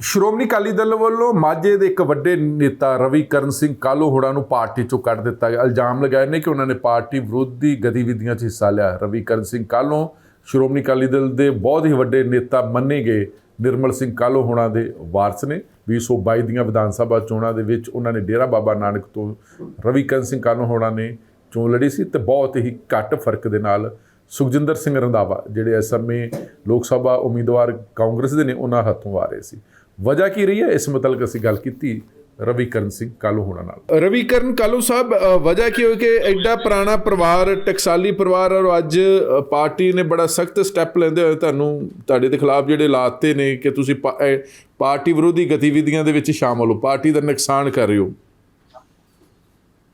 ਸ਼੍ਰੋਮਣੀ ਅਕਾਲੀ ਦਲ ਵੱਲੋਂ ਮਾਝੇ ਦੇ ਇੱਕ ਵੱਡੇ ਨੇਤਾ ਰਵੀ ਕਰਨ ਸਿੰਘ ਕਾਲੋ ਹੋਣਾ ਨੂੰ ਪਾਰਟੀ ਚੋਂ ਕੱਢ ਦਿੱਤਾ ਗਿਆ। ਇਲਜ਼ਾਮ ਲਗਾਏ ਨੇ ਕਿ ਉਹਨਾਂ ਨੇ ਪਾਰਟੀ ਵਿਰੋਧੀ ਗਤੀਵਿਧੀਆਂ 'ਚ ਹਿੱਸਾ ਲਿਆ। ਰਵੀ ਕਰਨ ਸਿੰਘ ਕਾਲੋ ਸ਼੍ਰੋਮਣੀ ਅਕਾਲੀ ਦਲ ਦੇ ਬਹੁਤ ਹੀ ਵੱਡੇ ਨੇਤਾ ਮੰਨੇ ਗਏ। ਨਿਰਮਲ ਸਿੰਘ ਕਾਲੋ ਹੋਣਾ ਦੇ ਵਾਰਸ ਨੇ। 2022 ਦੀਆਂ ਵਿਧਾਨ ਸਭਾ ਚੋਣਾਂ ਦੇ ਵਿੱਚ ਉਹਨਾਂ ਨੇ ਡੇਰਾ ਬਾਬਾ ਨਾਨਕ ਤੋਂ ਰਵੀ ਕਰਨ ਸਿੰਘ ਕਾਲੋ ਹੋਣਾ ਨੇ ਚੋਣ ਲੜੀ ਸੀ ਤੇ ਬਹੁਤ ਹੀ ਘੱਟ ਫ਼ਰਕ ਦੇ ਨਾਲ ਸੁਖਜਿੰਦਰ ਸਿੰਘ ਰੰਧਾਵਾ, ਜਿਹੜੇ ਇਸ ਸਮੇਂ ਲੋਕ ਸਭਾ ਉਮੀਦਵਾਰ ਕਾਂਗਰਸ ਦੇ ਨੇ, ਉਹਨਾਂ ਹੱਥੋਂ ਆ ਰਹੇ ਸੀ। ਵਜ੍ਹਾ ਕੀ ਰਹੀ ਹੈ? ਇਸ ਮੁਤਲਕ ਅਸੀਂ ਗੱਲ ਕੀਤੀ ਰਵੀ ਕਰਨ ਸਿੰਘ ਕਾਲੂ ਹੋਣਾ ਨਾਲ। ਰਵੀ ਕਰਨ ਕਾਲੂ ਸਾਹਿਬ ਵਜ੍ਹਾ ਕੀ ਹੋਈ ਕਿ ਐਡਾ ਪੁਰਾਣਾ ਪਰਿਵਾਰ ਟਕਸਾਲੀ ਪਰਿਵਾਰ ਔਰ ਅੱਜ ਪਾਰਟੀ ਨੇ ਬੜਾ ਸਖਤ ਸਟੈਪ ਲੈਂਦੇ ਹੋਏ ਤੁਹਾਨੂੰ ਤੁਹਾਡੇ ਦੇ ਖਿਲਾਫ ਜਿਹੜੇ ਲਾਤੇ ਨੇ ਕਿ ਤੁਸੀਂ ਪਾਰਟੀ ਵਿਰੋਧੀ ਗਤੀਵਿਧੀਆਂ ਦੇ ਵਿੱਚ ਸ਼ਾਮਲ ਹੋ ਪਾਰਟੀ ਦਾ ਨੁਕਸਾਨ ਕਰ ਰਹੇ ਹੋ।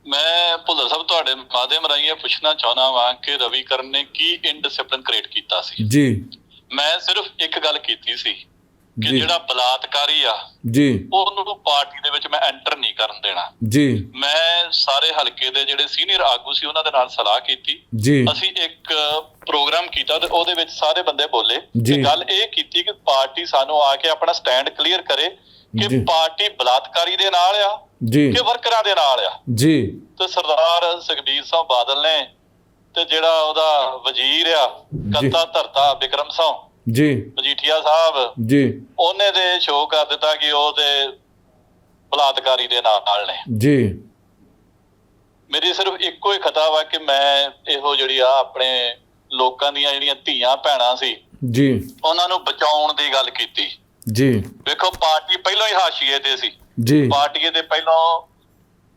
ਮੈਂ ਭੁੱਲਰ ਸਾਹਿਬ ਤੁਹਾਡੇ ਮਾਧਿਅਮ ਰਾਹੀਂ ਇਹ ਪੁੱਛਣਾ ਚਾਹੁੰਦਾ ਵਾਂ ਕਿ ਰਵੀ ਕਰਨ ਨੇ ਕੀ ਇਨਡਿਸਪਲਿਨ ਕ੍ਰੀਏਟ ਕੀਤਾ ਸੀ? ਜੀ। ਮੈਂ ਸਿਰਫ ਇੱਕ ਗੱਲ ਕੀਤੀ ਸੀ ਕਿ। ਜਿਹੜਾ ਬਲਾਤਕਾਰੀ ਆ ਜੀ। ਉਹਨੂੰ ਪਾਰਟੀ ਦੇ ਵਿੱਚ ਮੈਂ ਐਂਟਰ ਨਹੀਂ ਕਰਨ ਦੇਣਾ। ਜੀ। ਮੈਂ ਸਾਰੇ ਹਲਕੇ ਦੇ ਜਿਹੜੇ ਸੀਨੀਅਰ ਆਗੂ ਸੀ ਉਹਨਾਂ ਦੇ ਨਾਲ ਸਲਾਹ ਕੀਤੀ। ਜੀ। ਅਸੀਂ ਇੱਕ ਪ੍ਰੋਗਰਾਮ ਕੀਤਾ ਤੇ ਉਹਦੇ ਵਿੱਚ ਸਾਰੇ ਬੰਦੇ ਬੋਲੇ। ਤੇ ਗੱਲ ਇਹ ਕੀਤੀ ਕਿ ਪਾਰਟੀ ਸਾਨੂੰ ਆ ਕੇ ਆਪਣਾ ਸਟੈਂਡ ਕਲੀਅਰ ਕਰੇ। ਕਿ ਪਾਰਟੀ ਬਲਾਤਕਾਰੀ ਦੇ ਨਾਲ ਆ ਜੀ। ਕਿ ਵਰਕਰਾਂ ਦੇ ਨਾਲ ਆ। ਜੀ। ਤੇ ਸਰਦਾਰ ਸੁਖਬੀਰ ਸਿੰਘ ਬਾਦਲ ਨੇ ਤੇ ਜਿਹੜਾ ਉਹਦਾ ਵਜ਼ੀਰ ਆ ਕੱਤਾ ਧਰਤਾ ਵਿਕਰਮ ਸਿੰਘ ਜੀ। ਮਜੀਠੀਆ ਸਾਹਿਬ ਜੀ। ਉਹਨੇ ਦੇ ਸ਼ੋਅ ਕਰ ਦਿੱਤਾ ਕਿ ਉਹ ਤੇ ਬਲਾਤਕਾਰੀ ਦੇ ਨਾਲ ਨੇ। ਜੀ। ਮੇਰੀ ਸਿਰਫ ਇੱਕੋ ਹੀ ਖਤਾ ਵਾ ਕਿ ਮੈਂ ਇਹੋ ਜਿਹੜੀ ਆ ਆਪਣੇ ਲੋਕਾਂ ਦੀਆਂ ਜਿਹੜੀਆਂ ਧੀਆਂ ਭੈਣਾਂ ਸੀ ਜੀ। ਉਹਨਾਂ ਨੂੰ ਬਚਾਉਣ ਦੀ ਗੱਲ ਕੀਤੀ। ਜੀ। ਵੇਖੋ ਪਾਰਟੀ ਪਹਿਲਾਂ ਹੀ ਹਾਸ਼ੀਏ ਤੇ ਸੀ। ਜੀ। ਪਾਰਟੀ ਦੇ ਪਹਿਲਾਂ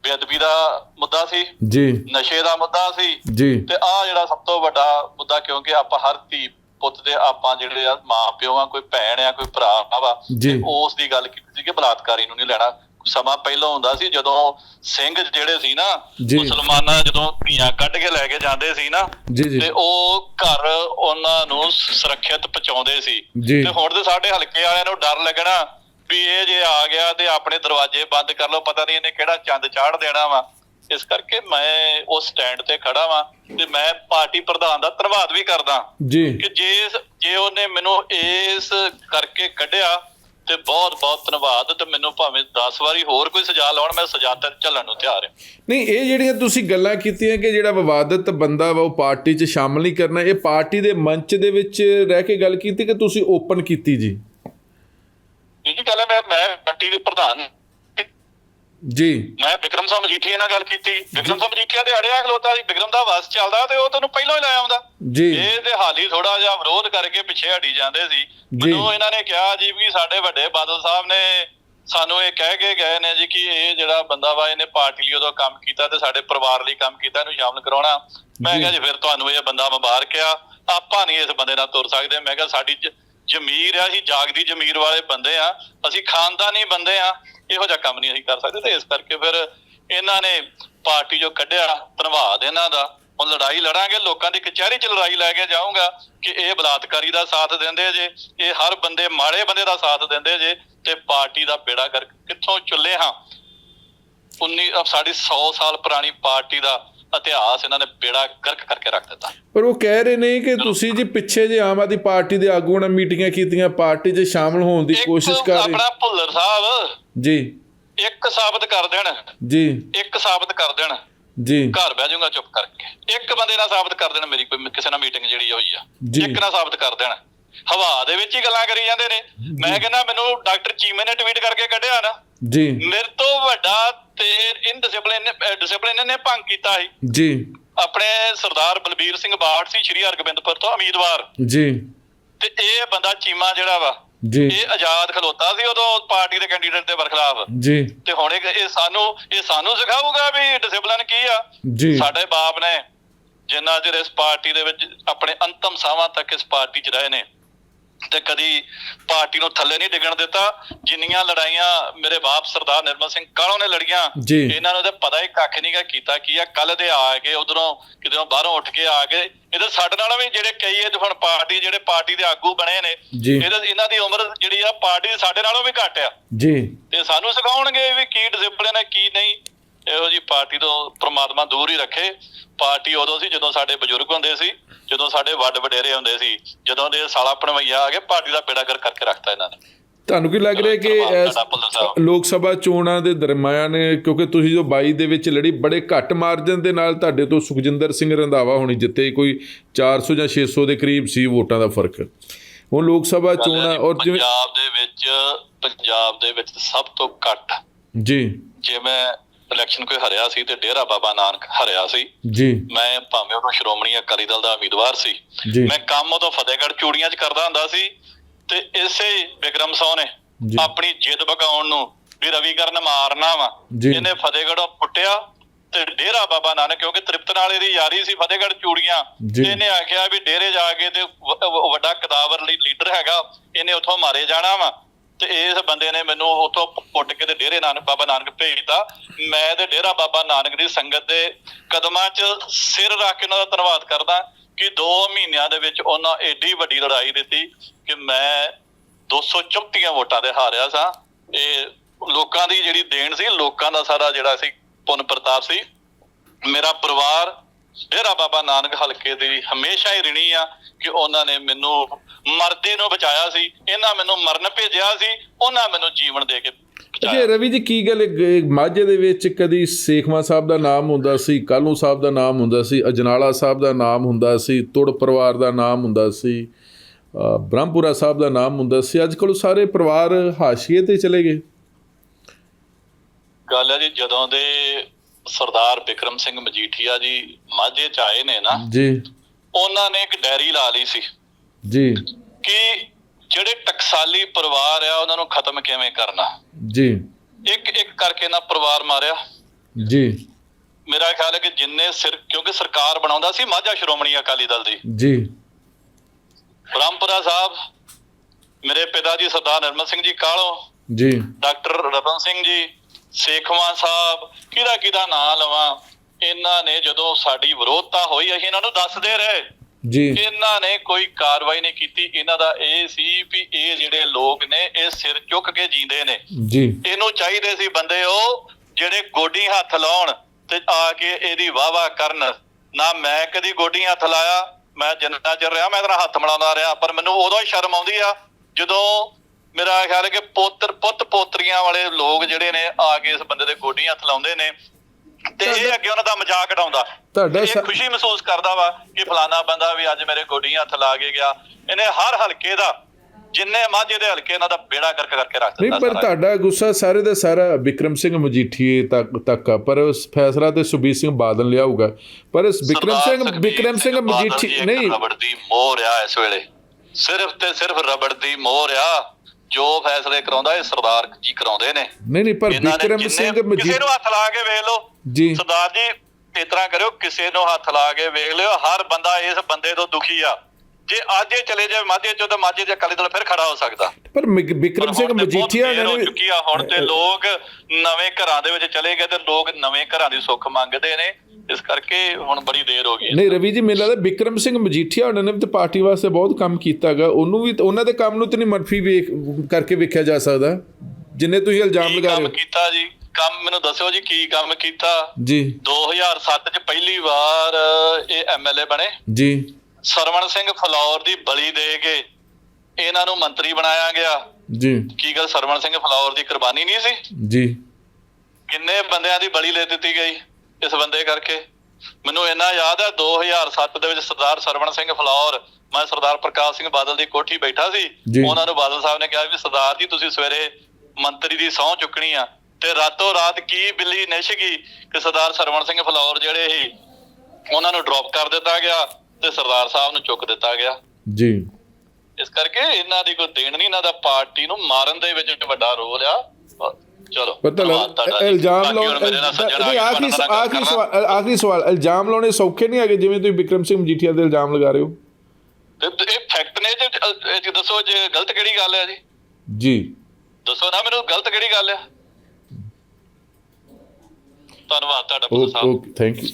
ਬੇਅਦਬੀ ਦਾ ਮੁੱਦਾ ਸੀ ਜੀ। ਨਸ਼ੇ ਦਾ ਮੁੱਦਾ ਸੀ ਜੀ। ਤੇ ਆ ਜਿਹੜਾ ਸਭ ਤੋਂ ਵੱਡਾ ਮੁੱਦਾ ਕਿਉਂਕਿ ਆਪਾਂ ਹਰ ਧੀ ਪੁੱਤ ਦੇ ਆਪਾਂ ਜਿਹੜੇ ਆ ਮਾਂ ਪਿਓ ਆ ਕੋਈ ਭੈਣ ਆ ਕੋਈ ਭਰਾ ਵਾ। ਤੇ ਉਸ ਦੀ ਗੱਲ ਕੀਤੀ ਸੀ ਕਿ ਬਲਾਤਕਾਰੀ ਨੂੰ ਨਹੀਂ ਲੈਣਾ ਸਮਾਂ ਪਹਿਲਾਂ ਹੁੰਦਾ ਸੀ ਜਦੋਂ ਸਿੰਘ ਜਿਹੜੇ ਸੀ ਨਾ। ਮੁਸਲਮਾਨਾਂ ਜਦੋਂ ਧੀਆਂ ਕੱਢ ਕੇ ਲੈ ਕੇ ਜਾਂਦੇ ਸੀ ਨਾ ਤੇ ਉਹ ਘਰ ਉਹਨਾਂ ਨੂੰ ਸੁਰੱਖਿਅਤ ਪਹੁੰਚਾਉਂਦੇ ਸੀ। ਤੇ ਹੁਣ ਤੇ ਸਾਡੇ ਹਲਕੇ ਵਾਲਿਆਂ ਨੂੰ ਡਰ ਲੱਗਣਾ ਵੀ ਇਹ ਜੇ ਆ ਗਿਆ ਤੇ ਆਪਣੇ ਦਰਵਾਜ਼ੇ ਬੰਦ ਕਰ ਲਓ ਪਤਾ ਨਹੀਂ ਇਹਨੇ ਕਿਹੜਾ ਚੰਦ ਚਾੜ ਦੇਣਾ ਵਾ ਇਸ ਕਰਕੇ ਮੈਂ ਉਸ ਸਟੈਂਡ ਤੇ ਖੜਾ ਵਾਂ ਤੇ ਮੈਂ ਪਾਰਟੀ ਪ੍ਰਧਾਨ ਦਾ ਧੰਨਵਾਦ ਵੀ ਕਰਦਾ। ਜੀ। ਕਿ ਜੇ ਜੇ ਉਹਨੇ ਮੈਨੂੰ ਇਸ ਕਰਕੇ ਕੱਢਿਆ ਤੇ ਬਹੁਤ ਬਹੁਤ ਧੰਨਵਾਦ ਤੇ ਮੈਨੂੰ ਭਾਵੇਂ 10 ਵਾਰੀ ਹੋਰ ਕੋਈ ਸਜ਼ਾ ਲਾਉਣ ਮੈਂ ਸਜ਼ਾ ਤੇ ਚੱਲਣ ਨੂੰ ਤਿਆਰ ਹਾਂ। ਨਹੀਂ ਇਹ ਜਿਹੜੀਆਂ ਤੁਸੀਂ ਗੱਲਾਂ ਕੀਤੀਆਂ ਕਿ ਜਿਹੜਾ ਵਿਵਾਦਤ ਬੰਦਾ ਵਾ ਉਹ ਪਾਰਟੀ 'ਚ ਸ਼ਾਮਲ ਨਹੀਂ ਕਰਨਾ ਇਹ ਪਾਰਟੀ ਦੇ ਮੰਚ ਦੇ ਵਿੱਚ ਰਹਿ ਕੇ ਗੱਲ ਕੀਤੀ ਕਿ ਤੁਸੀਂ ਓਪਨ ਕੀਤੀ ਜੀ? ਜੀ ਗੱਲ ਹੈ ਮੈਂ ਮੈਂ ਪਾਰਟੀ ਦੇ ਪ੍ਰਧਾਨ ਜੀ। ਮੈਂ ਵਿਕਰਮ ਸਿੰਘ ਮਜੀਠੀਆ ਨਾਲ ਗੱਲ ਕੀਤੀ। ਵਿਕਰਮ ਸਿੰਘ ਮਜੀਠੀਆ ਦੇ ਅੜਿਆ ਖਲੋਤਾ ਸੀ। ਵਿਕਰਮ ਦਾ ਵਸ ਚੱਲਦਾ ਤੇ ਉਹ ਤੈਨੂੰ ਪਹਿਲਾਂ ਹੀ ਲੈ ਆਉਂਦਾ। ਜੀ। ਇਹ ਤੇ ਹਾਲੀ ਥੋੜਾ ਜਿਹਾ ਵਿਰੋਧ ਕਰਕੇ ਪਿੱਛੇ ਹਟੀ ਜਾਂਦੇ ਸੀ। ਮੈਨੂੰ ਇਹਨਾਂ ਨੇ ਕਿਹਾ ਜੀ ਵੀ ਸਾਡੇ ਵੱਡੇ ਬਾਦਲ ਸਾਹਿਬ ਨੇ ਸਾਨੂੰ ਇਹ ਕਹਿ ਕੇ ਗਏ ਨੇ ਜੀ ਕਿ ਇਹ ਜਿਹੜਾ ਬੰਦਾ ਵਾ ਇਹਨੇ ਪਾਰਟੀ ਲਈ ਉਦੋਂ ਕੰਮ ਕੀਤਾ ਤੇ ਸਾਡੇ ਪਰਿਵਾਰ ਲਈ ਕੰਮ ਕੀਤਾ ਇਹਨੂੰ ਸ਼ਾਮਲ ਕਰਾਉਣਾ। ਮੈਂ। ਕਿਹਾ ਜੀ ਫਿਰ ਤੁਹਾਨੂੰ ਇਹ ਬੰਦਾ ਮੁਬਾਰਕ ਆ। ਆਪਾਂ ਨਹੀਂ ਇਸ ਬੰਦੇ ਨਾਲ ਤੁਰ ਸਕਦੇ। ਮੈਂ ਕਿਹਾ ਸਾਡੀ ਜ਼ਮੀਰ ਆ, ਅਸੀਂ ਜਾਗਦੀ ਜ਼ਮੀਰ ਵਾਲੇ ਬੰਦੇ ਆ, ਅਸੀਂ ਖਾਨਦਾਨੀ ਬੰਦੇ ਆ, ਇਹੋ ਜਿਹਾ ਕੰਮ ਨਹੀਂ ਅਸੀਂ ਕਰ ਸਕਦੇ ਤੇ ਇਸ ਕਰਕੇ ਫਿਰ ਇਹਨਾਂ ਨੇ ਪਾਰਟੀ ਜੋ ਕੱਢਿਆ, ਧੰਨਵਾਦ ਇਹਨਾਂ ਦਾ, ਹੁਣ ਲੜਾਈ ਲੜਾਂਗੇ, ਲੋਕਾਂ ਦੀ ਕਚਹਿਰੀ 'ਚ ਲੜਾਈ ਲੈ ਕੇ ਜਾਊਂਗਾ ਕਿ ਇਹ ਬਲਾਤਕਾਰੀ ਦਾ ਸਾਥ ਦਿੰਦੇ ਜੇ, ਇਹ ਹਰ ਬੰਦੇ, ਮਾੜੇ ਬੰਦੇ ਦਾ ਸਾਥ ਦਿੰਦੇ ਜੇ ਤੇ ਪਾਰਟੀ ਦਾ ਬੇੜਾ ਕਰ, ਕਿੱਥੋਂ ਚੁੱਲੇ ਹਾਂ? 19 ਸਾਡੀ 100 ਸਾਲ ਪੁਰਾਣੀ ਪਾਰਟੀ ਦਾ ਇਤਿਹਾਸ ਇਹਨਾਂ ਨੇ ਬੇੜਾ ਗਰਕ ਕਰਕੇ ਰੱਖ ਦਿੱਤਾ। ਪਰ ਉਹ ਕਹਿ ਰਹੇ ਨੇ ਕਿ ਤੁਸੀਂ ਜੀ ਪਿੱਛੇ ਜੇ ਆਮ ਆਦਮੀ ਪਾਰਟੀ ਦੇ ਆਗੂਆਂ ਨਾਲ ਮੀਟਿੰਗਾਂ ਕੀਤੀਆਂ ਪਾਰਟੀ 'ਚ ਸ਼ਾਮਲ ਹੋਣ ਦੀ ਕੋਸ਼ਿਸ਼ ਕਰ ਰਹੇ ਆਪਣਾ ਭੁੱਲਰ ਸਾਹਿਬ। ਜੀ। ਇੱਕ ਸਾਬਤ ਕਰ ਦੇਣ। ਜੀ। ਇੱਕ ਸਾਬਤ ਕਰ ਦੇਣ। ਜੀ। ਘਰ ਬਹਿ ਜਾਊਂਗਾ ਚੁੱਪ ਕਰਕੇ। ਇੱਕ ਬੰਦੇ ਨਾਲ ਸਾਬਤ ਕਰ ਦੇਣ ਮੇਰੀ ਕੋਈ ਕਿਸੇ ਨਾਲ ਮੀਟਿੰਗ ਜਿਹੜੀ ਹੋਈ ਆ। ਇੱਕ ਨਾਲ ਸਾਬਤ ਕਰ ਦੇਣ। ਹਵਾ ਦੇ ਵਿੱਚ ਹੀ ਗੱਲਾਂ ਕਰੀ ਜਾਂਦੇ ਨੇ। ਮੈਂ ਕਹਿੰਦਾ ਮੈਨੂੰ ਡਾਕਟਰ ਚੀਮੇ ਨੇ ਟਵੀਟ ਕਰਕੇ ਕੱਢਿਆ ਨਾ। ਜੀ। ਮੇਰੇ ਤੋਂ ਵੱਡਾ ਤੇ ਇਨ ਡਿਸਪਲਿਨ ਨੇ ਡਿਸਪਲਿਨ ਨੇ ਭੰਗ ਕੀਤਾ ਸੀ। ਜੀ। ਆਪਣੇ ਸਰਦਾਰ ਬਲਬੀਰ ਸਿੰਘ ਬਾਠ ਸੀ ਸ਼੍ਰੀ ਹਰਗੋਬਿੰਦਪੁਰ ਤੋਂ ਉਮੀਦਵਾਰ। ਜੀ। ਤੇ ਇਹ ਬੰਦਾ ਚੀਮਾ ਜਿਹੜਾ ਵਾ ਜੀ। ਇਹ ਆਜ਼ਾਦ ਖਲੋਤਾ ਸੀ ਉਦੋਂ ਪਾਰਟੀ ਦੇ ਕੈਂਡੀਡੇਟ ਦੇ ਬਰਖਲਾਫ। ਜੀ। ਤੇ ਹੁਣ ਇਹ ਸਾਨੂੰ ਇਹ ਸਾਨੂੰ ਸਿਖਾਊਗਾ ਵੀ ਡਿਸਪਲਿਨ ਕੀ ਆ? ਜੀ। ਸਾਡੇ ਬਾਪ ਨੇ ਜਿੰਨਾ ਚਿਰ ਇਸ ਪਾਰਟੀ ਦੇ ਵਿੱਚ ਆਪਣੇ ਅੰਤਮ ਸਾਹਾਂ ਤੱਕ ਇਸ ਪਾਰਟੀ 'ਚ ਰਹੇ ਨੇ ਤੇ ਕਦੀ ਪਾਰਟੀ ਨੂੰ ਥੱਲੇ ਨਹੀਂ ਡਿੱਗਣ ਦਿੱਤਾ ਜਿੰਨੀਆਂ ਲੜਾਈਆਂ ਮੇਰੇ ਬਾਪ ਸਰਦਾਰ ਨਿਰਮਲ ਸਿੰਘ ਕਾਲੋਂ ਨੇ ਲੜੀਆਂ। ਇਹਨਾਂ ਨੂੰ ਤਾਂ ਪਤਾ ਹੀ ਕੱਖ ਨਹੀਂਗਾ ਕੀਤਾ ਕੀ ਆ ਕੱਲ ਦੇ ਆ ਕੇ ਉਧਰੋਂ ਕਿਤੇ ਬਾਹਰੋਂ ਉੱਠ ਕੇ ਆ ਗਏ ਇਹਦੇ ਸਾਡੇ ਨਾਲੋਂ ਵੀ ਜਿਹੜੇ ਕਈ ਇਹ ਹੁਣ ਪਾਰਟੀ ਜਿਹੜੇ ਪਾਰਟੀ ਦੇ ਆਗੂ ਬਣੇ ਨੇ। ਇਹਦੇ ਇਹਨਾਂ ਦੀ ਉਮਰ ਜਿਹੜੀ ਆ ਪਾਰਟੀ ਸਾਡੇ ਨਾਲੋਂ ਵੀ ਘੱਟ ਆ ਜੀ ਤੇ ਸਾਨੂੰ ਸਿਖਾਉਣਗੇ ਵੀ ਕੀ ਡਿਸਪਲਿਨ ਹੈ ਕੀ ਨਹੀਂ ਜੀ ਪਾਰਟੀ ਤੋਂ ਪ੍ਰਮਾਤਮਾ ਦੂਰ ਹੀ ਰੱਖੇ। ਪਾਰਟੀ ਉਦੋਂ ਸੀ ਜਦੋਂ ਸਾਡੇ ਬਜ਼ੁਰਗ ਹੁੰਦੇ ਸੀ ਜਦੋਂ ਸਾਡੇ ਵੱਡ ਵਡੇਰੇ ਹੁੰਦੇ ਸੀ ਜਦੋਂ ਦੇ ਸਾਲਾ ਪਣਵਈਆ ਆ ਗਏ ਪਾਰਟੀ ਦਾ ਬੇੜਾ ਕਰ ਕਰਕੇ ਰੱਖਤਾ ਇਹਨਾਂ ਨੇ। ਤੁਹਾਨੂੰ ਕੀ ਲੱਗ ਰਿਹਾ ਕਿ। ਲੋਕ ਸਭਾ ਚੋਣਾਂ ਦੇ ਦਰਮਿਆਨ ਕਿਉਂਕਿ ਤੁਸੀਂ ਜੋ 22 ਦੇ ਵਿੱਚ ਲੜੀ ਬੜੇ ਘੱਟ ਮਾਰਜਨ ਦੇ ਨਾਲ ਤੁਹਾਡੇ ਤੋਂ ਸੁਖਜਿੰਦਰ ਸਿੰਘ ਰੰਧਾਵਾ ਹੋਣੀ ਜਿੱਤੇ ਕੋਈ 400 ਜਾਂ 600 ਦੇ ਕਰੀਬ ਸੀ ਵੋਟਾਂ ਦਾ ਫ਼ਰਕ। ਹੁਣ ਲੋਕ ਸਭਾ ਚੋਣਾਂ ਔਰ ਜਿਵੇਂ ਪੰਜਾਬ ਦੇ ਵਿੱਚ ਪੰਜਾਬ ਦੇ ਵਿੱਚ ਸਭ ਤੋਂ ਘੱਟ। ਜੀ। ਜਿਵੇਂ ਇਲੈਕਸ਼ਨ ਕੋਈ ਹਰਿਆ ਸੀ ਤੇ ਡੇਰਾ ਬਾਬਾ ਨਾਨਕ ਹਰਿਆ ਸੀ। ਜੀ। ਮੈਂ ਭਾਵੇਂ ਉਦੋਂ ਸ਼੍ਰੋਮਣੀ ਅਕਾਲੀ ਦਲ ਦਾ ਉਮੀਦਵਾਰ ਸੀ। ਮੈਂ ਕੰਮ ਉਦੋਂ ਫਤਿਹਗੜ੍ਹ ਚੂੜੀਆਂ 'ਚ ਕਰਦਾ ਹੁੰਦਾ ਸੀ ਤੇ ਇਸੇ ਵਿਕਰਮ ਸੋਹ ਨੇ। ਆਪਣੀ ਜਿੱਦ ਬਕਾਉਣ ਨੂੰ ਵੀ ਰਵੀਕਰਨ ਮਾਰਨਾ ਵਾ। ਇਹਨੇ ਫਤਿਹਗੜ੍ਹ ਪੁੱਟਿਆ ਤੇ ਡੇਰਾ ਬਾਬਾ ਨਾਨਕ ਕਿਉਂਕਿ ਤ੍ਰਿਪਤ ਨਾਲ ਇਹਦੀ ਯਾਰੀ ਸੀ ਫਤਿਹਗੜ੍ਹ ਚੂੜੀਆਂ। ਤੇ ਇਹਨੇ ਆਖਿਆ ਵੀ ਡੇਰੇ ਜਾ ਕੇ ਤੇ ਵੱਡਾ ਕਦਾਵਰ ਲਈ ਲੀਡਰ ਹੈਗਾ ਇਹਨੇ ਉੱਥੋਂ ਮਾਰੇ ਜਾਣਾ ਵਾ। ਤੇ ਇਸ ਬੰਦੇ ਨੇ ਮੈਨੂੰ ਉੱਥੋਂ ਪੁੱਟ ਕੇ ਤੇ ਡੇਰੇ ਨਾਨਕ ਬਾਬਾ ਨਾਨਕ ਭੇਜਤਾ। ਮੈਂ ਤੇ ਡੇਰਾ ਬਾਬਾ ਨਾਨਕ ਦੀ ਸੰਗਤ ਦੇ ਕਦਮਾਂ 'ਚ ਸਿਰ ਰੱਖ ਕੇ ਉਹਨਾਂ ਦਾ ਧੰਨਵਾਦ ਕਰਦਾ ਕਿ 2 ਮਹੀਨਿਆਂ ਦੇ ਵਿੱਚ ਉਹਨਾਂ ਏਡੀ ਵੱਡੀ ਲੜਾਈ ਦਿੱਤੀ ਕਿ ਮੈਂ 234 ਵੋਟਾਂ ਤੇ ਹਾਰਿਆ ਸਾਂ। ਇਹ ਲੋਕਾਂ ਦੀ ਜਿਹੜੀ ਦੇਣ ਸੀ, ਲੋਕਾਂ ਦਾ ਸਾਰਾ ਜਿਹੜਾ ਸੀ ਪੁੰਨ ਪ੍ਰਤਾਪ ਸੀ। ਮੇਰਾ ਪਰਿਵਾਰ ਡੇਰਾ ਬਾਬਾ ਨਾਨਕ ਹਲਕੇ ਦੀ ਹਮੇਸ਼ਾ ਹੀ ਰਿਣੀ ਆ ਕਿ ਉਹਨਾਂ ਨੇ ਮੈਨੂੰ ਮਰਦੇ ਨੂੰ ਬਚਾਇਆ ਸੀ ਇਹਨਾਂ ਮੈਨੂੰ ਮਰਨ ਭੇਜਿਆ ਸੀ ਉਹਨਾਂ ਮੈਨੂੰ ਜੀਵਨ ਦੇ ਕੇ ਬਚਾਇਆ। ਰਵੀ ਜੀ ਕੀ ਗੱਲ ਮਾਝੇ ਦੇ ਵਿੱਚ ਕਦੀ ਸੇਖਵਾ ਸਾਹਿਬ ਦਾ ਨਾਮ ਹੁੰਦਾ ਸੀ ਕਾਲੂ ਸਾਹਿਬ ਦਾ ਨਾਮ ਹੁੰਦਾ ਸੀ ਅਜਨਾਲਾ ਸਾਹਿਬ ਦਾ ਨਾਮ ਹੁੰਦਾ ਸੀ ਤੁੜ ਪਰਿਵਾਰ ਦਾ ਨਾਮ ਹੁੰਦਾ ਸੀ ਬ੍ਰਹਮਪੁਰਾ ਸਾਹਿਬ ਦਾ ਨਾਮ ਹੁੰਦਾ ਸੀ ਅੱਜ ਕੱਲ੍ਹ ਸਾਰੇ ਪਰਿਵਾਰ ਹਾਸ਼ੀਏ ਤੇ ਚਲੇ ਗਏ। ਗੱਲ ਹੈ ਜੀ ਜਦੋਂ ਦੇ ਸਰਦਾਰ ਬਿਕਰਮ ਸਿੰਘ ਮਜੀਠੀਆ ਜੀ ਮਾਝੇ ਚ ਆਏ ਨੇ ਨਾ ਜੀ। ਉਹਨਾਂ ਨੇ ਇੱਕ ਡੈਰੀ ਲਾ ਲਈ ਸੀ। ਜੀ। ਕਿ ਜਿਹੜੇ ਟਕਸਾਲੀ ਪਰਿਵਾਰ ਆ ਉਹਨਾਂ ਨੂੰ ਖਤਮ ਕਿਵੇਂ ਕਰਨਾ? ਜੀ। ਇੱਕ ਇੱਕ ਕਰਕੇ ਨਾ ਪਰਿਵਾਰ ਮਾਰਿਆ। ਜੀ। ਮੇਰਾ ਖਿਆਲ ਹੈ ਕਿ ਜਿੰਨੇ ਸਿਰ ਕਿਉਂਕਿ ਸਰਕਾਰ ਬਣਾਉਂਦਾ ਸੀ ਮਾਝਾ ਸ਼੍ਰੋਮਣੀ ਅਕਾਲੀ ਦਲ ਦੀ। ਜੀ। ਬ੍ਰਹਮਪੁਰਾ ਸਾਹਿਬ ਮੇਰੇ ਪਿਤਾ ਜੀ ਸਰਦਾਰ ਨਿਰਮਲ ਸਿੰਘ ਜੀ ਕਾਲੋ ਜੀ। ਡਾਕਟਰ ਰਤਨ ਸਿੰਘ ਜੀ ਸੇਖਵਾਂ ਸਾਹਿਬ ਕਿਹਦਾ ਕਿਹਦਾ ਨਾਂ ਲਵਾਂ? ਇਹਨਾਂ ਨੇ ਜਦੋਂ ਸਾਡੀ ਵਿਰੋਧਤਾ ਹੋਈ ਅਸੀਂ ਇਹਨਾਂ ਨੂੰ ਦੱਸਦੇ ਰਹੇ। ਜੀ। ਇਹਨਾਂ ਨੇ ਕੋਈ ਕਾਰਵਾਈ ਨਹੀਂ ਕੀਤੀ। ਇਹਨਾਂ ਦਾ ਇਹ ਸੀ ਵੀ ਇਹ ਜਿਹੜੇ ਲੋਕ ਨੇ ਇਹ ਸਿਰ ਚੁੱਕ ਕੇ ਜੀਂਦੇ ਨੇ। ਜੀ। ਇਹਨੂੰ ਚਾਹੀਦੇ ਸੀ ਬੰਦੇ ਉਹ ਜਿਹੜੇ ਗੋਡੀ ਹੱਥ ਲਾਉਣ ਤੇ ਆ ਕੇ ਇਹਦੀ ਵਾਵਾ ਕਰਨ। ਨਾ ਮੈਂ ਕਦੀ ਗੋਡੀ ਹੱਥ ਲਾਇਆ ਮੈਂ ਜਿੰਨਾ ਚਿਰ ਰਿਹਾ ਮੈਂ ਇਹਦਾ ਹੱਥ ਮਿਲਾਉਂਦਾ ਰਿਹਾ ਪਰ ਮੈਨੂੰ ਉਦੋਂ ਹੀ ਸ਼ਰਮ ਆਉਂਦੀ ਆ ਜਦੋਂ ਮੇਰਾ ਖਿਆਲ ਹੈ ਕਿ ਪੁੱਤਰ ਪੁੱਤ ਪੋਤਰੀਆਂ ਵਾਲੇ ਲੋਕ ਜਿਹੜੇ ਨੇ ਆ ਕੇ ਇਸ ਬੰਦੇ ਦੇ ਗੋਡੀ ਹੱਥ ਲਾਉਂਦੇ ਨੇ ਤੇ ਇਹ ਅੱਗੇ ਉਹਨਾਂ ਦਾ ਮਜ਼ਾਕ ਉਡਾਉਂਦਾ। ਤੁਹਾਡਾ ਇਹ ਖੁਸ਼ੀ ਮਹਿਸੂਸ ਕਰਦਾ ਵਾ ਕਿ ਫਲਾਣਾ ਬੰਦਾ ਵੀ ਅੱਜ ਮੇਰੇ ਗੋਡੀਆਂ ਹੱਥ ਲਾ ਕੇ ਗਿਆ। ਇਹਨੇ ਹਰ ਹਲਕੇ ਦਾ ਜਿੰਨੇ ਮਾਝੇ ਦੇ ਹਲਕੇ ਇਹਨਾਂ ਦਾ ਬੇੜਾ ਕਰਕੇ ਕਰਕੇ ਰੱਖ ਨਹੀਂ ਦਿੱਤਾ ਪਰ ਸਾਰਾ। ਤੁਹਾਡਾ ਗੁੱਸਾ ਸਾਰੇ ਦਾ ਸਾਰਾ ਵਿਕਰਮ ਸਿੰਘ ਮਜੀਠੀਏ ਤੱਕ ਤੱਕ ਆ। ਪਰ ਉਸ ਫੈਸਲਾ ਤੇ ਸੁਬੀਰ ਸਿੰਘ ਬਾਦਲ ਲਿਆਊਗਾ। ਪਰ ਇਸ ਵਿਕਰਮ ਸਿੰਘ ਵਿਕਰਮ ਸਿੰਘ ਮਜੀਠੀ ਨਹੀਂ। ਰਬੜ ਦੀ ਮੋਹਰ ਆ ਇਸ ਵੇਲੇ। ਸਿਰਫ ਤੇ ਸਿਰਫ ਰਬੜ ਦੀ ਮੋਹਰ ਆ ਜੋ ਫੈਸਲੇ ਕਰਾਉਂਦਾ ਇਹ ਸਰਦਾਰ ਜੀ ਕਰਾਉਂਦੇ ਨੇ। ਨਹੀਂ ਨਹੀਂ ਪਰ ਵਿਕਰਮ ਸਿੰਘ ਕਿਸੇ ਮਜੀਠੀ ਨੂੰ ਹੱਥ ਲਾ ਕੇ ਵੇਖ ਲਓ ਜੀ। ਸਰਦਾਰ ਜੀ ਇਸ ਤਰ੍ਹਾਂ ਕਰਿਓ ਕਿਸੇ ਨੂੰ ਹੱਥ ਲਾ ਕੇ ਵੇਖ ਲਿਓ ਹਰ ਬੰਦਾ ਇਸ ਬੰਦੇ ਤੋਂ ਦੁਖੀ ਆ। ਜੇ ਅੱਜ ਇਹ ਚਲੇ ਜਾਵੇ ਮਾਝੇ ਚੋਂ ਤਾਂ ਮਾਝੇ ਦੇ ਅਕਾਲੀ ਦਲ ਫਿਰ ਖੜਾ ਹੋ ਸਕਦਾ। ਪਰ ਵਿਕਰਮ ਸਿੰਘ ਮਜੀਠੀਆ ਦੇਰ ਹੋ ਨੇ ਚੁੱਕੀ ਆ ਹੁਣ ਤੇ ਲੋਕ ਨਵੇਂ ਘਰਾਂ ਦੇ ਵਿੱਚ ਚਲੇ ਗਏ ਤੇ ਲੋਕ ਨਵੇਂ ਘਰਾਂ ਦੀ ਸੁੱਖ ਮੰਗਦੇ ਨੇ। ਇਸ ਕਰਕੇ ਹੁਣ ਬੜੀ ਦੇਰ ਹੋ ਗਈ। ਨਹੀਂ ਰਵੀ ਜੀ ਮੈਨੂੰ ਲੱਗਦਾ ਵਿਕਰਮ ਸਿੰਘ ਮਜੀਠੀਆ ਉਹਨਾਂ ਨੇ ਵੀ ਤਾਂ ਪਾਰਟੀ ਵਾਸਤੇ ਬਹੁਤ ਕੰਮ ਕੀਤਾਗਾ ਉਹਨੂੰ ਵੀ ਉਹਨਾਂ ਦੇ ਕੰਮ ਨੂੰ ਤਾਂ ਨਹੀਂ ਮਨਫੀ ਵੇਖ ਕਰਕੇ ਵੇਖਿਆ ਜਾ ਸਕਦਾ। ਜਿੰਨੇ ਤੁਸੀਂ ਇਲਜ਼ਾਮ ਲਗਾ ਰਹੇ ਕੰਮ ਹੋ। ਕੀਤਾ ਜੀ? ਕੰਮ ਮੈਨੂੰ ਦੱਸਿਓ ਜੀ ਕੀ ਕੰਮ ਕੀਤਾ? ਜੀ। 2007 ਚ ਪਹਿਲੀ ਵਾਰ ਇਹ ਐਮਐਲਏ ਬਣੇ। ਜੀ। ਸਰਵਣ ਸਿੰਘ ਫਲੌਰ ਦੀ ਬਲੀ ਦੇ ਕੇ ਇਹਨਾਂ ਨੂੰ ਮੰਤਰੀ ਬਣਾਇਆ ਗਿਆ। ਜੀ। ਕੀ ਗੱਲ ਸਰਵਣ ਸਿੰਘ ਫਲੌਰ ਦੀ ਕੁਰਬਾਨੀ ਨਹੀਂ ਸੀ? ਜੀ। ਕਿੰਨੇ ਬੰਦਿਆਂ ਦੀ ਬਲੀ ਲੈ ਦਿੱਤੀ ਗਈ ਇਸ ਬੰਦੇ ਕਰਕੇ? ਮੈਨੂੰ ਇੰਨਾ ਯਾਦ ਹੈ 2007 ਦੇ ਵਿੱਚ ਸਰਦਾਰ ਸਰਵਣ ਸਿੰਘ ਫਲੌਰ ਮੈਂ ਸਰਦਾਰ ਪ੍ਰਕਾਸ਼ ਸਿੰਘ ਬਾਦਲ ਦੀ ਕੋਠੀ ਬੈਠਾ ਸੀ। ਉਹਨਾਂ ਨੂੰ ਬਾਦਲ ਸਾਹਿਬ ਨੇ ਕਿਹਾ ਵੀ ਸਰਦਾਰ ਜੀ ਤੁਸੀਂ ਸਵੇਰੇ ਮੰਤਰੀ ਦੀ ਸਹੁੰ ਚੁੱਕਣੀ ਆ ਤੇ ਰਾਤੋਂ ਰਾਤ ਕੀ ਬਿੱਲੀ ਨਿਸ਼ ਗਈ ਕਿ ਸਰਦਾਰ ਸਰਵਣ ਸਿੰਘ ਫਲੌਰ ਜਿਹੜੇ ਸੀ ਉਹਨਾਂ ਨੂੰ ਡ੍ਰੌਪ ਕਰ ਦਿੱਤਾ ਗਿਆ। ਤੇ ਸਰਦਾਰ ਸਾਹਿਬ ਨੂੰ ਚੁੱਕ ਦਿੱਤਾ ਗਿਆ। ਜੀ। ਇਸ ਕਰਕੇ ਇਹਨਾਂ ਦੀ ਕੋਈ ਦੇਣ ਨਹੀਂ ਇਹਨਾਂ ਦਾ ਪਾਰਟੀ ਨੂੰ ਮਾਰਨ ਦੇ ਵਿੱਚ ਵੱਡਾ ਰੋਲ ਆ। ਚਲੋ ਪਤਾ ਲੱਗ। ਇਲਜ਼ਾਮ ਲਾਉਣ ਆ ਆਖਰੀ ਆਖਰੀ। ਸਵਾਲ ਆਖਰੀ ਸਵਾਲ ਇਲਜ਼ਾਮ ਲਾਉਣੇ ਸੌਖੇ ਨਹੀਂ ਹੈਗੇ ਜਿਵੇਂ ਤੁਸੀਂ ਵਿਕਰਮ ਸਿੰਘ ਮਜੀਠੀਆ ਦੇ ਇਲਜ਼ਾਮ ਲਗਾ ਰਹੇ ਹੋ? ਇਹ ਫੈਕਟ ਨੇ ਜੇ ਦੱਸੋ ਜੇ ਗਲਤ ਕਿਹੜੀ ਗੱਲ ਹੈ ਜੀ? ਜੀ। ਦੱਸੋ ਨਾ ਮੈਨੂੰ ਗਲਤ ਕਿਹੜੀ ਗੱਲ ਹੈ ਧੰਨਵਾਦ ਤੁਹਾਡਾ ਪੁੱਤ ਸਾਹਿਬ। Okay thank you